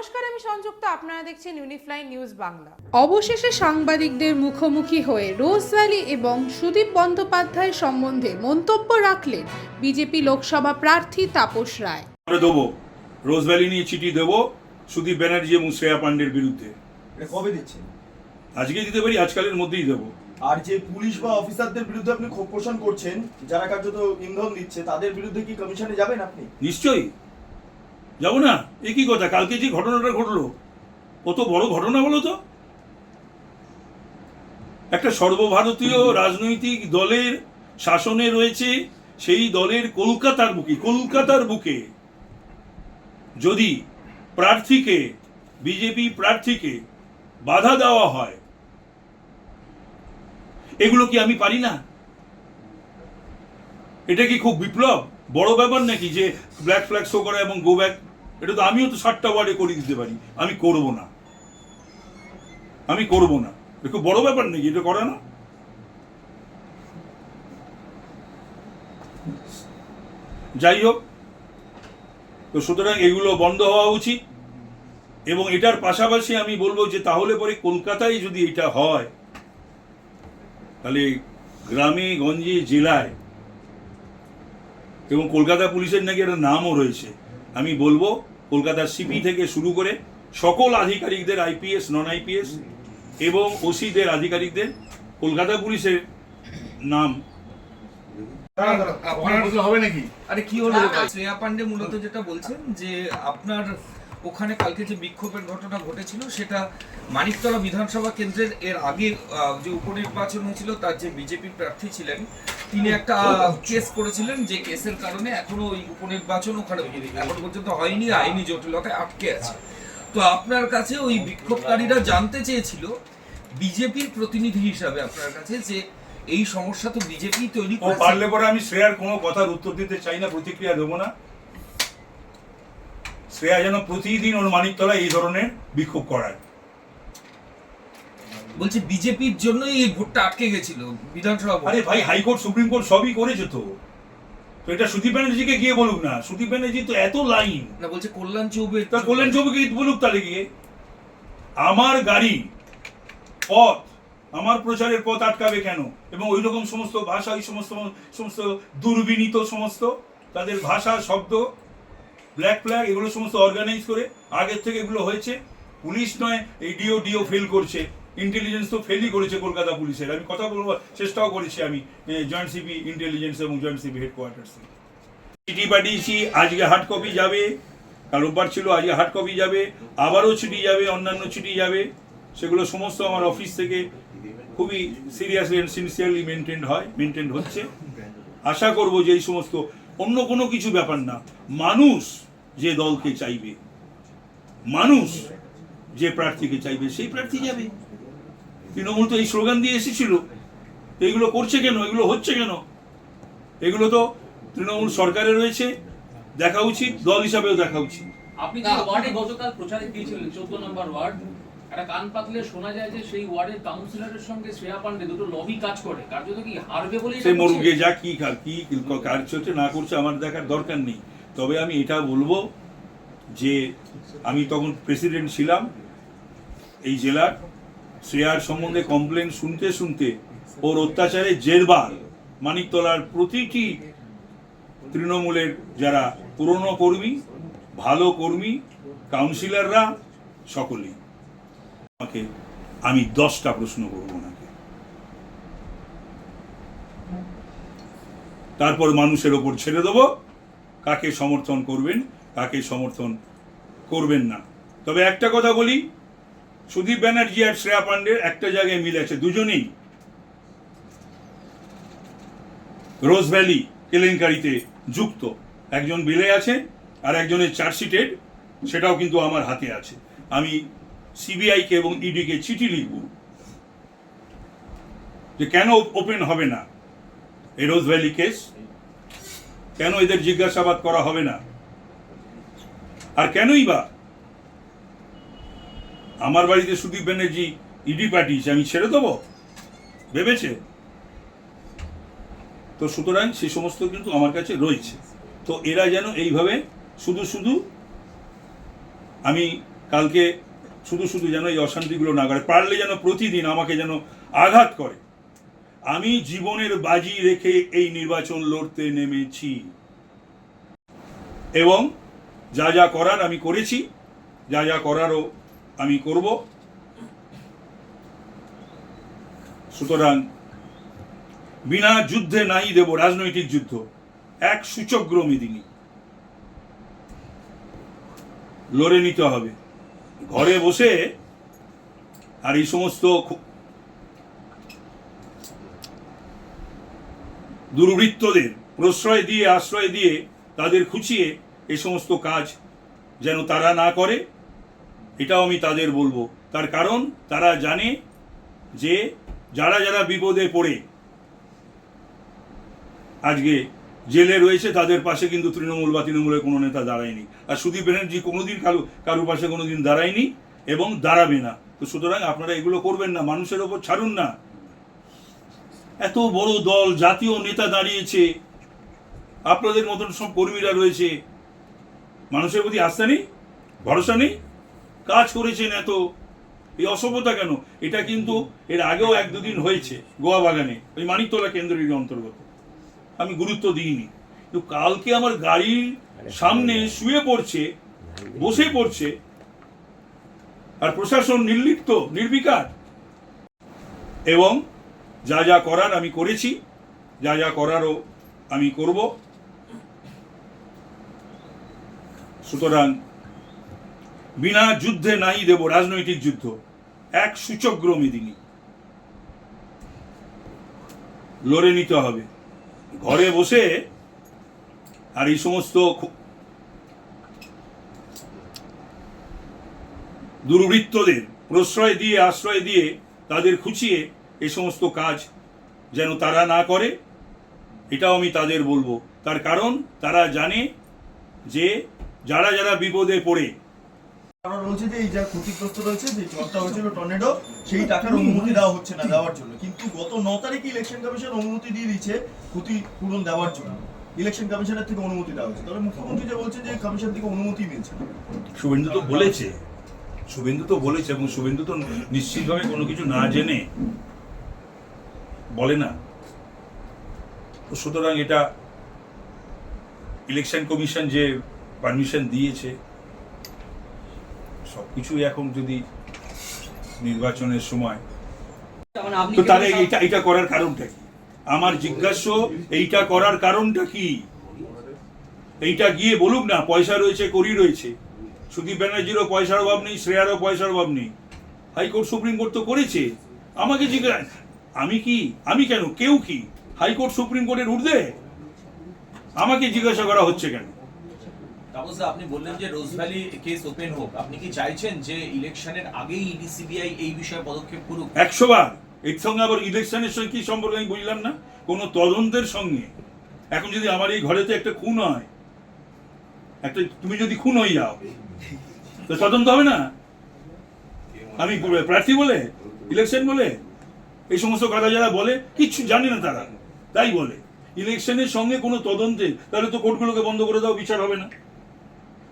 নমস্কার আমি সংযুক্ত। আপনারা দেখছেন ইউনিফ্লাইন নিউজ বাংলা অবশেষে সাংবাদিকদের মুখোমুখি হয়ে রোজ ভ্যালি এবং সুদীপ বন্দ্যোপাধ্যায় সম্বন্ধে মন্তব্য রাখলেন বিজেপি লোকসভা প্রার্থী তাপস রায়। আমরা দেবো। রোজ ভ্যালি নিয়ে চিঠি দেবো সুদীপ ব্যানার্জি এবং শ্রেয়া পান্ডের বিরুদ্ধে। এটা কবে দিচ্ছেন? আজকে দিতে পারি আজকালের মধ্যেই দেবো। আর যে পুলিশ বা অফিসারদের বিরুদ্ধে আপনি ক্ষোভ পোষণ করছেন যারা কার্যত ইন্ধন দিচ্ছে তাদের বিরুদ্ধে কি কমিশনে যাবেন আপনি? নিশ্চয়ই। যাব না? এ কি কথা? কালকে যে ঘটনাটা ঘটলো, কত বড় ঘটনা বলো তো? একটা সর্বভারতীয় রাজনৈতিক দলের শাসনে রয়েছে, সেই দলের কলকাতার বুকে কলকাতার বুকে যদি প্রার্থীকে, বিজেপি প্রার্থীকে বাধা দেওয়া হয়, এগুলো কি আমি পারি না? এটা কি খুব বিপ্লব? বড় ব্যাপার নাকি যে ব্ল্যাক ফ্ল্যাগ শো করা এবং গো ব্যাক এটা তো আমিও তো ষাটটা ওয়ার্ডে করে দিতে পারি। আমি করব না। আমি করব না। খুব বড় ব্যাপার নাকি? এটা করে না? যাই হোক, তো সুতরাং এগুলো বন্ধ হওয়া উচিত। এবং এটার পাশাপাশি আমি বলব যে তাহলে পরে কলকাতায় যদি এটা হয়, তাহলে গ্রামে, গঞ্জে, জেলায় এবং কলকাতা পুলিশের নাকি একটা নামও রয়েছে। আমি বলব কলকাতার সিপি থেকে শুরু করে সকল আধিকারিকদের আইপিএস নন আইপিএস এবং ওসিদের আধিকারিকদের কলকাতা পুলিশের নাম। হবে নাকি? আরে কি হলো? শ্রেয়া পান্ডে মূলত যেটা বলছেন যে আপনার ওখানে কালকে যে বিক্ষোভের ঘটনা ঘটেছিল সেটা মানিকতলা বিধানসভা কেন্দ্রের এর আগে আহ, যে উপনির্বাচন হয়েছিল তার যে বিজেপি প্রার্থী ছিলেন তিনি একটা কেস করেছিলেন যে কেসের কারণে এখনও ওই উপনির্বাচন ওখানে এখন পর্যন্ত হয়নি আইনি জটিলতায় আটকে আছে তো আপনার কাছে ওই বিক্ষোভকারীরা জানতে চেয়েছিল বিজেপির প্রতিনিধি হিসাবে আপনার কাছে যে এই সমস্যা তো বিজেপি তৈরি ও করেছে পারলে পরে আমি শ্রেয়ার কোনো কথার উত্তর দিতে চাই না প্রতিক্রিয়া দেবো না শ্রেয়া যেন প্রতিদিন ওর মানিকতলায় এই ধরনের বিক্ষোভ করায় বলছে বিজেপির জন্যই এই ভোটটা আটকে গেছিল বিধানসভা আরে ভাই হাইকোর্ট সুপ্রিম কোর্ট সবই করেছে তো। তো এটা সুদীপ ব্যানার্জিকে গিয়ে বলুক না। সুদীপ ব্যানার্জি তো এত লাইন। না বলছে কল্যাণ চৌবে তা কল্যাণ চৌবিকে বলুক তাহলে গিয়ে। আমার গাড়ি পথ আমার প্রচারের পথ আটকাবে কেন? এবং ওই রকম সমস্ত ভাষা ওই সমস্ত সমস্ত দুর্বিনীত সমস্ত তাদের ভাষা শব্দ ব্ল্যাক ফ্ল্যাগ এগুলো সমস্ত অর্গানাইজ করে আগের থেকে এগুলো হয়েছে। পুলিশ নয় এই ডিও ডিও ফেল করছে। ইন্টেলিজেন্স তো ফেলই করেছে কলকাতা পুলিশের। আমি কথা বলব, চেষ্টাও করেছি আমি জয়েন্ট সিপি ইন্টেলিজেন্স এবং জয়েন্ট সিপি হেডকোয়ার্টার্সে চিঠি পাঠিয়েছি, আজকে হার্ড কপি যাবে, কাল রোববার ছিল, আজকে হার্ড কপি যাবে, আবারও চিঠি যাবে, অন্যান্য চিঠি যাবে। সেগুলো সমস্ত আমার অফিস থেকে খুবই সিরিয়াসলি অ্যান্ড সিনসিয়ারলি মেনটেন হয় মেনটেন হচ্ছে। আশা করব যে এই সমস্ত অন্য কোনো কিছু ব্যাপার না। মানুষ যে দলকে চাইবে, মানুষ যে প্রার্থীকে চাইবে, সেই প্রার্থী যাবে। তৃণমূল তো এই স্লোগান দিয়ে এসেছিল। তো এগুলো করছে কেন? এগুলো হচ্ছে কেন? এগুলো তো তৃণমূল সরকারে রয়েছে দেখা উচিত দল হিসাবেও দেখা উচিত। আপনি যে ওয়ার্ডে গতকাল প্রচারে গিয়েছিলেন চোদ্দ নম্বর ওয়ার্ড একটা কান পাতলে শোনা যায় যে সেই ওয়ার্ডের কাউন্সিলরের সঙ্গে শ্রেয়া পান্ডে দুটো লবি কাজ করে। কার্যত কি হারবে বলে সে মরুগে যা কি কি কাজ হচ্ছে না করছে আমার দেখার দরকার নেই। তবে আমি এটা বলব যে আমি তখন প্রেসিডেন্ট ছিলাম এই জেলার। শ্রেয়ার সম্বন্ধে কমপ্লেন শুনতে শুনতে ওর অত্যাচারে জেরবার মানিকতলার প্রতিটি তৃণমূলের যারা পুরনো কর্মী, ভালো কর্মী কাউন্সিলররা সকলেই। আমাকে আমি দশটা প্রশ্ন করব ওনাকে। তারপর মানুষের ওপর ছেড়ে দেবো। কাকে সমর্থন করবেন, কাকে সমর্থন করবেন না। তবে একটা কথা বলি সুদীপ ব্যানার্জি আর শ্রেয়া পান্ডের একটা জায়গায় মিল আছে, দুজনেই। রোজ ভ্যালি কেলেঙ্কারিতে যুক্ত। একজন বিলে আছে আর একজনের চার্জশিটেড, সেটাও কিন্তু আমার হাতে আছে। আমি সিবিআইকে এবং ইডিকে চিঠি লিখব যে কেন ওপেন হবে না এই রোজ ভ্যালি কেস? কেন এদের জিজ্ঞাসাবাদ করা হবে না? আর কেনই বা আমার বাড়িতে সুদীপ ব্যানার্জি ইডি পাঠিয়েছে, আমি ছেড়ে দেবো? ভেবেছে? তো সুতরাং সে সমস্ত কিন্তু আমার কাছে রয়েছে। তো এরা যেন এইভাবে শুধু শুধু আমি কালকে শুধু শুধু যেন এই অশান্তিগুলো না করে, পারলে যেন প্রতিদিন আমাকে যেন আঘাত করে। আমি জীবনের বাজি রেখে এই নির্বাচন লড়তে নেমেছি। এবং যা যা করার আমি করেছি, যা যা করারও আমি করব। সুতরাং বিনা যুদ্ধে নাই দেব রাজনৈতিক যুদ্ধ। এক সূচগ্র মেদিনী লড়ে নিতে হবে। ঘরে বসে আর এই সমস্ত দুর্বৃত্তদের প্রশ্রয় দিয়ে, আশ্রয় দিয়ে তাদের খুঁচিয়ে এই সমস্ত কাজ যেন তারা না করে। এটাও আমি তাদের বলব। তার কারণ, তারা জানে যে যারা যারা বিপদে পড়ে, আজকে জেলে রয়েছে, তাদের পাশে কিন্তু তৃণমূল বা তৃণমূলের কোনো নেতা দাঁড়ায়নি। আর সুদীপ ব্যানার্জি কোনোদিন কারও কারোর পাশে কোনোদিন দাঁড়ায়নি এবং দাঁড়াবে না। তো সুতরাং আপনারা এগুলো করবেন না, মানুষের ওপর ছাড়ুন না। এত বড় দল, জাতীয় নেতা দাঁড়িয়েছে, আপনাদের মতন সব কর্মীরা রয়েছে। মানুষের প্রতি আস্থা নেই, ভরসা নেই কাজ করেছেন এত। এই অসভ্যতা কেন? এটা কিন্তু এর আগেও এক দুদিন হয়েছে গোয়া বাগানে ওই মানিকতলা কেন্দ্রের অন্তর্গত। আমি গুরুত্ব দিইনি। কিন্তু কালকে আমার গাড়ির সামনে শুয়ে পড়ছে বসে পড়ছে আর প্রশাসন নির্লিপ্ত নির্বিকার। এবং যা যা করার আমি করেছি যা যা করারও আমি করব। সুতরাং বিনা যুদ্ধে নাই দেব রাজনৈতিক যুদ্ধ। এক সূচগ্র মেদিনী লড়ে নিতে হবে। ঘরে বসে আর এই সমস্ত দুর্বৃত্তদের প্রশ্রয় দিয়ে, আশ্রয় দিয়ে তাদের খুঁচিয়ে এ সমস্ত কাজ যেন তারা না করে, এটাও আমি তাদের বলব। তার কারণ তারা জানে যে যারা যারা বিপদে পড়ে বলছি যে এই যা ক্ষতিগ্রস্ত রয়েছে যে ঝড়টা হয়েছিল টর্নেডো সেই টাকার অনুমতি দেওয়া হচ্ছে না দেওয়ার জন্য। কিন্তু গত ন তারিখে ইলেকশন কমিশন অনুমতি দিয়ে দিচ্ছে ক্ষতিপূরণ দেওয়ার জন্য। ইলেকশন কমিশনের থেকে অনুমতি দেওয়া হচ্ছে তবে মুখ্যমন্ত্রী যে বলছেন যে কমিশন থেকে অনুমতি মিলছে না। শুভেন্দু তো বলেছে। শুভেন্দু তো বলেছে এবং শুভেন্দু তো নিশ্চিতভাবে কোনো কিছু না জেনে বলে না। তো সুতরাং এটা ইলেকশন কমিশন যে পারমিশন দিয়েছে সব কিছুই এখন যদি নির্বাচনের সময় তো তাহলে এটা এটা করার কারণটা কি? আমার জিজ্ঞাস্য এইটা করার কারণটা কি? এইটা গিয়ে বলুক না পয়সা রয়েছে করি রয়েছে। সুদীপ ব্যানার্জিরও পয়সার অভাব নেই শ্রেয়ারও পয়সার অভাব নেই। হাইকোর্ট সুপ্রিম কোর্ট তো করেছে। আমাকে জিজ্ঞাসা আমি কি আমি কেন কেউ কি? হাইকোর্ট সুপ্রিম কোর্টের ঊর্ধ্বে? আমাকে জিজ্ঞাসা করা হচ্ছে কেন? তাপস আপনি বললেন যে রোজ ভ্যালি কেস ওপেন হোক। আপনি কি চাইছেন যে ইলেকশনের আগেই ইডি সিবিআই এই বিষয়ে পদক্ষেপ করুক? একশো বার। এর সঙ্গে আবার ইলেকশনের সঙ্গে কি সম্পর্ক আমি বুঝলাম না। কোনো তদন্তের সঙ্গে। এখন যদি আমার এই ঘরেতে একটা খুন হয়, একটা তুমি যদি খুন হয়ে যাও, তো তদন্ত হবে না? আমি প্রার্থী বলে ইলেকশন বলে, এই সমস্ত কথা যারা বলে, কিচ্ছু জানে না তারা। তাই বলে ইলেকশনের সঙ্গে কোনো তদন্তে, তাহলে তো কোর্টগুলোকে বন্ধ করে দাও, বিচার হবে না।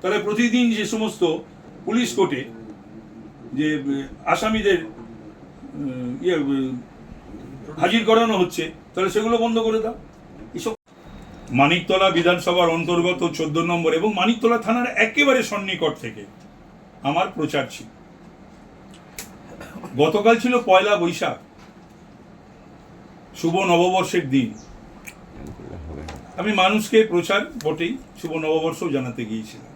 তাহলে প্রতিদিন যে সমস্ত পুলিশ কোর্টে যে আসামিদের ইয়ে হাজির করানো হচ্ছে, তাহলে সেগুলো বন্ধ করে দাও। এসব মানিকতলা বিধানসভার অন্তর্গত চোদ্দ নম্বর এবং মানিকতলা থানার একেবারে সন্নিকট থেকে আমার প্রচার ছিল। গতকাল ছিল পয়লা বৈশাখ, শুভ নববর্ষের দিন। আমি মানুষকে প্রচার বটেই শুভ নববর্ষ জানাতে গিয়েছিলাম।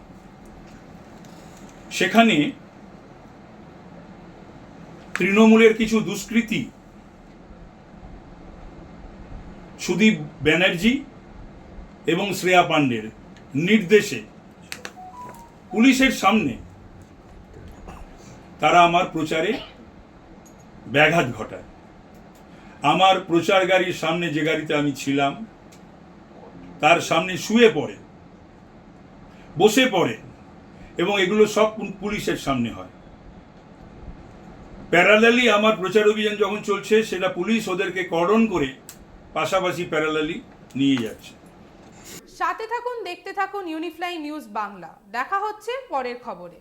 সেখানে তৃণমূলের কিছু দুষ্কৃতী, সুদীপ ব্যানার্জি এবং শ্রেয়া পাণ্ডের নির্দেশে পুলিশের সামনে তারা আমার প্রচারে ব্যাঘাত ঘটায়। আমার প্রচার গাড়ির সামনে যে গাড়িতে আমি ছিলাম, তার সামনে শুয়ে পড়ে, বসে পড়ে এবং এগুলো সব পুলিশের সামনে হয়। প্যারালালি আমার প্রচার অভিযান যখন চলছে, সেটা পুলিশ ওদেরকে করণ করে পাশাপাশি প্যারালালি নিয়ে যাচ্ছে। সাথে থাকুন, দেখতে থাকুন ইউনিফ্লাই নিউজ বাংলা দেখা হচ্ছে পরের খবরে।